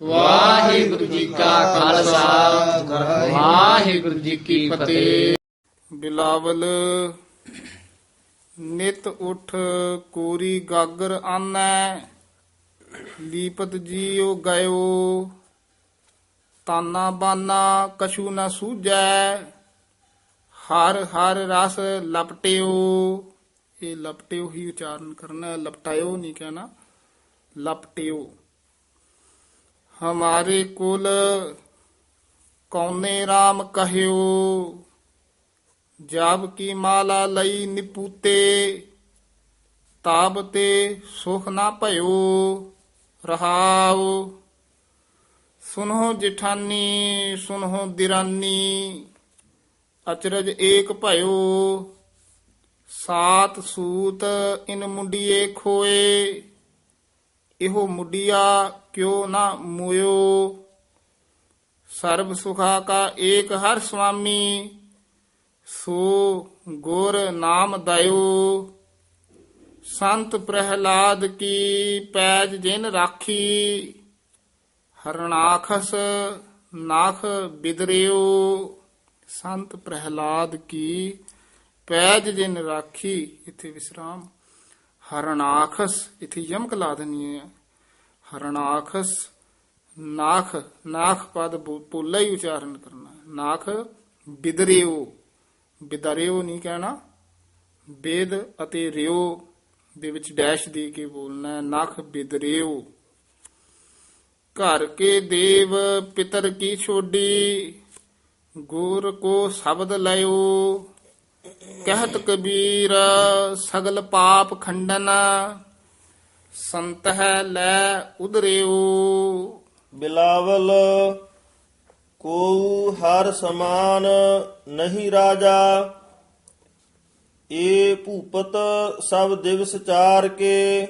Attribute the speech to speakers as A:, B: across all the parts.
A: ਵਾਹਿਗੁਰੂ ਜੀ ਕਾ ਖਾਲਸਾ। ਵਾਹਿਗੁਰੂ ਜੀ ਕੀ ਫਤਿਹ।
B: ਬਿਲਾਵਲ, ਨਿਤ ਉਠ ਕੋਰੀ ਗਾਗਰ ਆਨੈ, ਲੀਪਤ ਜੀਉ ਗਇਓ, ਤਾਨਾ ਬਾਨਾ ਕਛੂ ਨਾ ਸੂਜੈ ਹਰ ਹਰ ਰਸ ਲਪਟਿਓ। ਇਹ ਲਪਟਿਓ ਹੀ ਉਚਾਰਨ ਕਰਨਾ ਹੈ ਲਪਟਾਇਓ ਨਹੀਂ ਕਹਿਣਾ, ਲਪਟਿਓ। ਹਮਾਰੇ ਕੁਲ ਕੌਨੇ RAM ਕਹਿਓ? ਜਬ ਕੀ ਮਾਲਾ ਲਈ ਨਿਪੂਤੇ? ਤਾਬ ਤੇ ਸੁਖ ਨਾ ਭਇਓ, ਰਹਾਉ। ਸੁਨੋ ਜਿਠਾਨੀ, ਸੁਨੋ ਦਿਰਾਨੀ, ਅਚਰਜ ਏਕ ਭਇਓ। ਸਾਤ ਸੂਤ ਇਨ ਮੁੰਡੀਏ ਖੋਏ। ਇਹੋ ਮੁੰਡਿਆ ਕਿਉ ਨਾ ਮੁਇਓ? ਸਰਬ ਸੁਖਾ ਕਾ ਏਕ ਹਰ ਸੁਆਮੀ ਸੋ ਗੁਰ ਨਾਮ ਦਇਓ। ਸੰਤ ਪ੍ਰਹਿਲਾਦ ਕੀ ਪੈਜ ਜਿਨ ਰਾਖੀ, ਹਰਨਾਖਸ ਨਾਖ ਬਿਦਰਿਓ। ਸੰਤ ਪ੍ਰਹਿਲਾਦ ਕੀ ਪੈਜ ਜਿਨ ਰਾਖੀ, ਇਥੇ ਵਿਸਰਾਮ। ਹਰਨਾਖਸ, ਇਥੇ ਯਮਕ ਲਾ ਦੇਣੀ ਹੈ। ਹਰਣਾਖਸ ਨਾਖ ਨਾਖ ਪਦ ਬੋ- ਪੋਲਾ ਹੀ ਉਚਾਰਨ ਕਰਨਾ। ਨਾਖ, ਬਿਦਰਿਓ। ਬਿਦਰਿਓ ਨਹੀਂ ਕਹਿਣਾ। ਬੇਦ ਅਤੇ ਰਿਓ ਦੇ ਵਿੱਚ ਡੈਸ਼ ਦੇ ਕੇ ਬੋਲਣਾ ਹੈ। ਨਖ, ਬਿਦਰਿਓ। ਘਰ ਕੇ ਦੇਵ, ਪਿਤਰ ਕੀ ਛੋਡੀ? ਗੁਰ ਕੋ ਸ਼ਬਦ ਲਿਓ ਕਹਿਤ ਕਬੀਰ, ਸਗਲ ਪਾਪ ਖੰਡਨ, ਸੰਤ ਹੈ ਲੈ ਉਦਰਿਓ
C: ਬਿਲਾਵਲ ਕੋ ਹਰ ਸਮਾਨ ਨਹੀਂ ਰਾਜਾ, ਏ ਭੂਪਤ ਸਭ ਦਿਵਸ ਚਾਰ ਕੇ,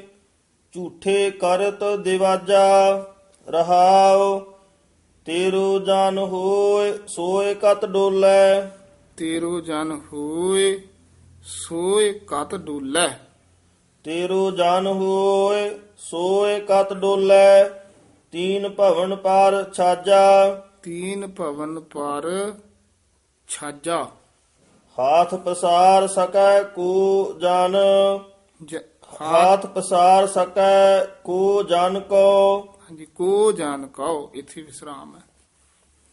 C: ਝੂਠੇ ਕਰਤ ਦਿਵਾਜਾ, ਰਹਾਉ, ਤੇਰੋ ਜਾਨ ਹੋਏ, ਸੋਏ ਕਤ ਡੋਲੇ।
B: ਤੇਰੋ ਜਨ ਹੋਏ ਸੋਏ ਕਤ ਡੋਲੇ।
C: ਤੇਰੋ ਜਨ ਹੋਏ ਸੋਏ ਕਤ ਡੋਲੇ ਤੀਨ ਭਵਨ ਪਰ ਛਾਜਾ।
B: ਤੀਨ ਭਵਨ ਪਰ ਛਾਜਾ।
C: ਹਾਥ ਪਸਾਰ ਸਕੈ ਕੋ ਜਨ।
B: ਜ-
C: ਹਾਥ ਪਸਾਰ ਸਕੈ ਕੋ ਜਨ ਕੋ
B: ਹਾਂਜੀ ਕੋ ਜਾਣ ਕਹੋ ਇਥੇ ਵਿਸਰਾਮ ਹੈ।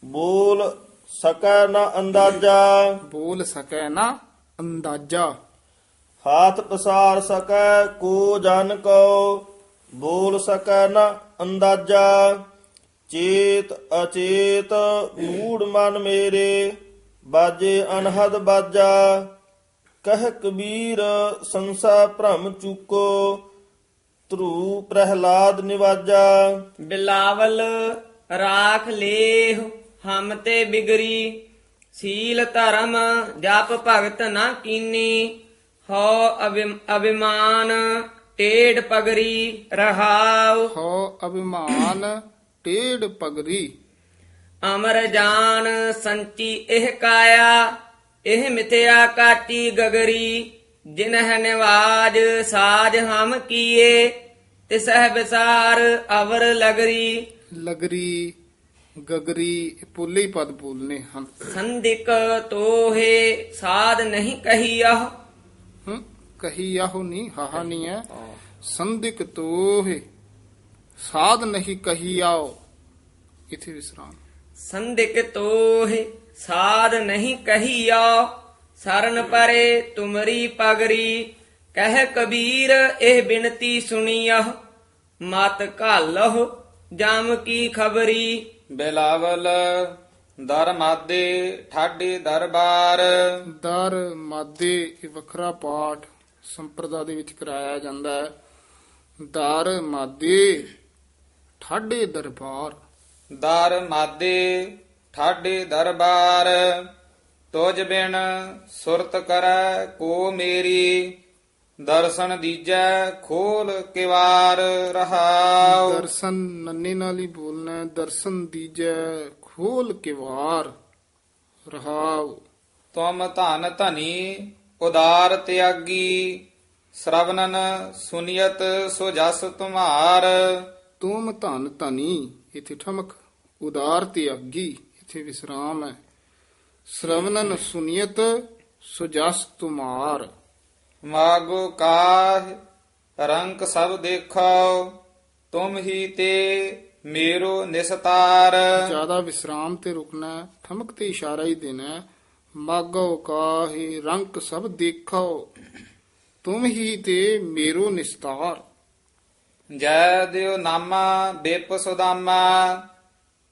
C: ਬੋਲ ਸਕੈ ਨ ਅੰਦਾਜ਼ਾ।
B: ਬੋਲ ਸਕੈ ਨਾ ਅੰਦਾਜ਼ਾ।
C: ਹਾਥ ਪਸਾਰ ਸਕੈ ਕੋ ਜਨ ਕੋ ਬੋਲ ਸਕੈ ਨ ਅੰਦਾਜ਼ਾ। ਚੇਤ ਅਚੇਤ ਮੂੜ ਮਨ ਮੇਰੇ ਬਾਜੇ ਅਨਹਦ ਬਾਜਾ। ਕਹਿ ਕਬੀਰ ਸੰਸਾ ਭ੍ਰਮ ਚੁਕੋ ਧਰੂ ਪ੍ਰਹਿਲਾਦ ਨਿਵਾਜਾ।
D: ਬਿਲਾਵਲ ਰਾਖ ਲੇਹ ਹਮ ਤੇ ਬਿਗਰੀ ਸੀਲ ਧਰਮ ਜਪ ਭਗਤ ਨਾ ਕੀਨੀ ਹੋ ਅਭਿ- ਅਭਿਮਾਨ ਟੇੜ ਪਗਰੀ ਰਹਾਉ।
B: ਹੋ ਅਭਿਮਾਨ ਟੇੜ ਪਗਰੀ।
D: ਅਮਰ ਜਾਨ ਸੰਚੀ ਇਹ ਕਾਇਆ ਇਹ ਮਿਥਿਆ ਕਾਟੀ ਗਗਰੀ। ਜਿਨਹ ਨਿਵਾਜ ਸਾਜ ਹਮ ਕੀਏ ਤਿਸਹਿ ਵਿਸਾਰ ਅਵਰ ਲਗਰੀ।
B: ਲਗਰੀ। ਗਗਰੀ ਪੁੱਲੇ ਹੀ ਪਦ ਬੋਲਨੇ ਹਨ।
D: ਸੰਦਿਕ ਤੋਹੇ ਸਾਧ ਨਹੀਂ ਕਹੀਅਹ
B: ਹਮ, ਕਹੀ ਆਹੋ ਨਹੀਂ ਹਾਹਾ ਨਹੀਂ ਹੈ। ਸੰਦਿਕ ਤੋਹਿ ਸਾਧ ਨਹੀਂ ਕਹੀ ਆਓ। ਇਥੇ ਵਿਸਰਾਮ।
D: ਸੰਦਿਕ ਤੋਹੇ ਸਾਧ ਨਹੀਂ ਕਹੀਆ ਸਰਨ ਪਰੇ ਤੁਮਰੀ ਪਗਰੀ ਕਹਿ ਕਬੀਰ ਇਹ ਬਿਨਤੀ ਸੁਣੀਅਹ ਮਤ ਘਾਲਹੁ ਜਮ ਕੀ ਖਬਰੀ
A: ਬਿਲਾਵਲ ਦਰ ਮਾਦੇ ਠਾਡੇ ਦਰਬਾਰ।
B: ਦਰ ਮਾਦੇ ਇਹ ਵੱਖਰਾ ਪਾਠ ਸੰਪਰਦਾ ਦੇ ਵਿੱਚ ਕਰਾਇਆ ਜਾਂਦਾ ਹੈ। ਦਰ ਮਾਦੇ ਠਾਡੇ ਦਰਬਾਰ।
A: ਦਰ ਮਾਦੇ ਠਾਡੇ ਦਰਬਾਰ। ਤੁਜ ਬਿਨ ਸੁਰਤ ਕਰੈ ਕੋ ਮੇਰੀ। ਦਰਸ਼ਨ ਦੀਜੈ ਖੋਲ ਕਿਵਾਰ ਰਹਾਉ।
B: ਦਰਸ਼ਨ ਨੰਨੇ ਨਾਲ ਹੀ ਬੋਲਣਾ ਹੈ, ਦਰਸ਼ਨ ਦੀਜੈ ਖੋਲ ਕੇ ਵਾਰ ਰਹਾਉ।
A: ਤੁਮ ਧਨ ਧਨੀ ਉਦਾਰ ਤਿਆਗੀ ਸ਼ਰਵਨਨ ਸੁਨੀਅਤ ਸੋ ਜਸ ਤੁਮਾਰ।
B: ਤੁਮ ਧਨ ਧਨੀ ਇਥੇ ਠਮਕ ਉਦਾਰ ਤੇ ਅੱਗੀ ਇਥੇ ਵਿਸਰਾਮ ਹੈ। ਸ਼ਰਵਨਨ ਸੁਨੀਅਤ ਸੁਜਸ ਤੁਮਾਰ।
E: ਮਾਗੋ ਕਾਹ ਰੰਗ ਸਭ ਦੇਖੋ ਤੁਮ ਹੀ ਤੇ ਮੇਰੋ ਨਿਸਤਾਰ।
B: ਜ਼ਿਆਦਾ ਵਿਸਰਾਮ ਤੇ ਰੁਕਣਾ ਠਮਕ ਤੇ ਇਸ਼ਾਰਾ ਹੀ ਦੇਣਾ। ਮਾਗੋ ਕਾਹੀ ਰੰਗ ਸਭ ਦੇਖੋ ਤੁਮ ਹੀ ਤੇ ਮੇਰੋ ਨਿਸਤਾਰ।
E: ਜੈ ਦਿਓ ਨਾਮਾ ਬਿਪ ਸੁਦਾਮਾ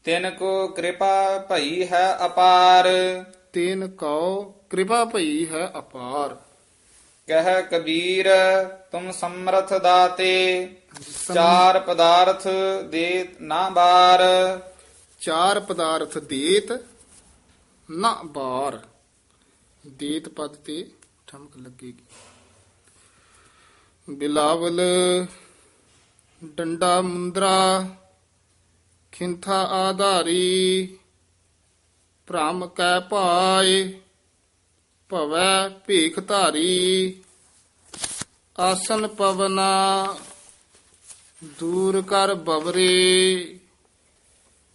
E: ਤਿਨ ਕੋ ਕਿਰਪਾ ਭਈ ਹੈ ਅਪਾਰ।
B: ਤੇਨ ਕਉ ਕਿਰਪਾ ਭਈ ਹੈ ਅਪਾਰ।
E: ਕਹਿ ਕਬੀਰ ਤੁਮ ਸਮਰਥ ਦਾਤੇ ਚਾਰ ਪਦਾਰਥ ਦੇ ਨਾ ਬਾਰ।
B: ਚਾਰ ਪਦਾਰਥ ਦੇਤ ਨਾ ਬਾਰ। ਦੇਤ ਪਦ ਤੇ ਠਮਕ ਲੱਗੇਗੀ। ਬਿਲਾਵਲ ਡੰਡਾ ਮੁੰਦਰਾ ਖਿੰਥਾ ਆਧਾਰੀ ਭ੍ਰਮ ਕੈ ਭਾਏ। ਭਵੈ ਭੀਖ ਧਾਰੀ। ਆਸਨ ਪਵਨਾ, ਦੂਰ ਕਰ ਬਵਰੇ।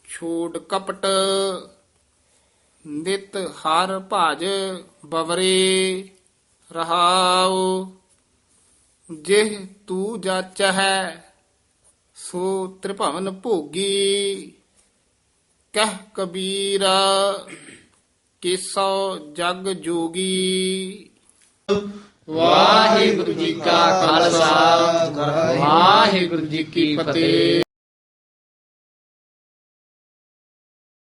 B: ਛੋੜ ਕਪਟ, ਨਿਤ ਹਰ ਭਜ ਬਵਰੇ। ਰਹਾਉ, ਜਿਹ ਤੂ ਜਾਚਹਿ, ਸੋ ਤ੍ਰਿਭਵਨ ਭੋਗੀ। ਕਹਿ ਕਬੀਰਾ ਕਿਸੋ ਜਗ ਜੋਗੀ।
A: ਵਾਹਿਗੁਰੂ ਜੀ ਕਾ ਖਾਲਸਾ। ਵਾਹਿਗੁਰੂ ਜੀ ਕੀ ਫਤਿਹ।